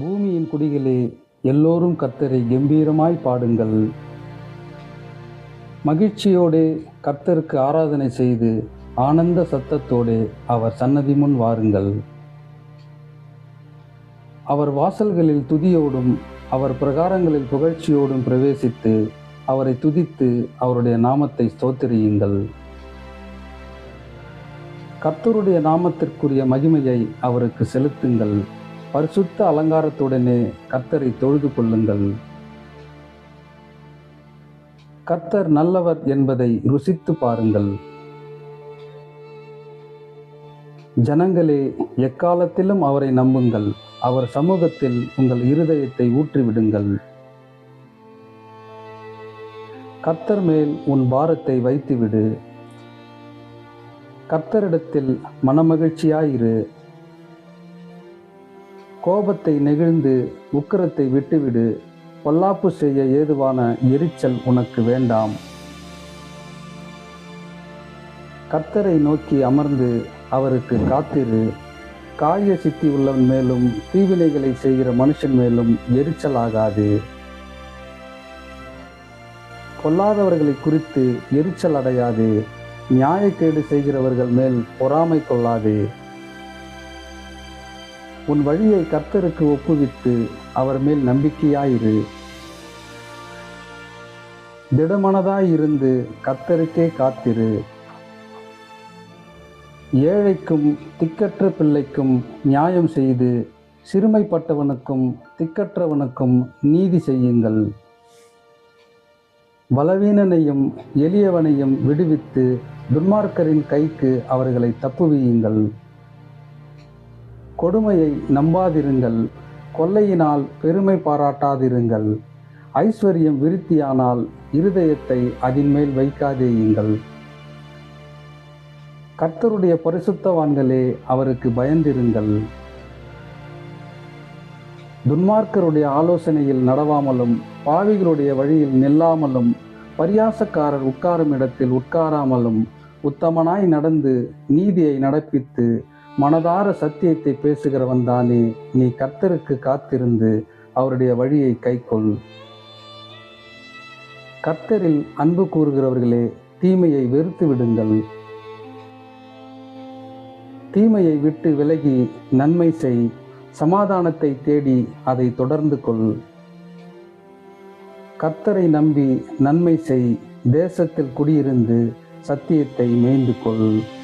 பூமியின் குடிகளே எல்லோரும் கர்த்தரை கம்பீரமாய் பாடுங்கள். மகிழ்ச்சியோடு கர்த்தருக்கு ஆராதனை செய்து ஆனந்த சத்தத்தோடு அவர் சன்னதி முன் வாருங்கள். அவர் வாசல்களில் துதியோடும் அவர் பிரகாரங்களில் புகழ்ச்சியோடும் பிரவேசித்து அவரை துதித்து அவருடைய நாமத்தை ஸ்தோத்திரியுங்கள். கர்த்தருடைய நாமத்திற்குரிய மகிமையை அவருக்கு செலுத்துங்கள். பரிசுத்த அலங்காரத்துடனே கர்த்தரை தொழுது கொள்ளுங்கள். கர்த்தர் நல்லவர் என்பதை ருசித்து பாருங்கள். ஜனங்களே எக்காலத்திலும் அவரை நம்புங்கள். அவர் சமூகத்தில் உங்கள் இருதயத்தை ஊற்றிவிடுங்கள். கர்த்தர் மேல் உன் பாரத்தை வைத்துவிடு. கர்த்தரிடத்தில் மனமகிழ்ச்சியாயிரு. கோபத்தை நெகிழ்ந்து உக்கிரத்தை விட்டுவிடு. பொல்லாப்பு செய்ய ஏதுவான எரிச்சல் உனக்கு வேண்டாம். கர்த்தரை நோக்கி அமர்ந்து அவருக்கு காத்திரு. காரிய சித்தி உள்ளவன் மேலும் தீவினைகளை செய்கிற மனுஷன் மேலும் எரிச்சல் ஆகாது கொல்லாதவர்களை குறித்து எரிச்சல் அடையாது. நியாயக்கேடு செய்கிறவர்கள் மேல் பொறாமை கொள்ளாதே. உன் வழியை கர்த்தருக்கு ஒப்புவித்து அவர் மேல் நம்பிக்கையாயிரு. திடமனதாயிருந்து கர்த்தருக்கே காத்திரு. ஏழைக்கும் திக்கற்ற பிள்ளைக்கும் நியாயம் செய்து சிறுமைப்பட்டவனுக்கும் திக்கற்றவனுக்கும் நீதி செய்யுங்கள். பலவீனனையும் எளியவனையும் விடுவித்து துன்மார்க்கரின் கைக்கு அவர்களை தப்புவியுங்கள். கொடுமையை நம்பாதிருங்கள். கொள்ளையினால் பெருமை பாராட்டாதிருங்கள். ஐஸ்வர்யம் விருத்தியானால் இருதயத்தை அதன் மேல் வைக்காதேயுங்கள். கர்த்தருடைய பரிசுத்தவான்களே அவருக்கு பயந்திருங்கள். துன்மார்க்கருடைய ஆலோசனையில் நடவாமலும் பாவிகளுடைய வழியில் நில்லாமலும் பரியாசக்காரர் உட்காரும் இடத்தில் உட்காராமலும் உத்தமனாய் நடந்து நீதியை நடப்பித்து மனதார சத்தியத்தை பேசுகிறவன் தானே. நீ கர்த்தருக்கு காத்திருந்து அவருடைய வழியை கைக்கொள். கர்த்தரில் அன்பு கூறுகிறவர்களே தீமையை வெறுத்து விடுங்கள். தீமையை விட்டு விலகி நன்மை செய். சமாதானத்தை தேடி அதை தொடர்ந்து கொள். கர்த்தரை நம்பி நன்மை செய். தேசத்தில் குடியிருந்து சத்தியத்தை மேய்ந்து கொள்.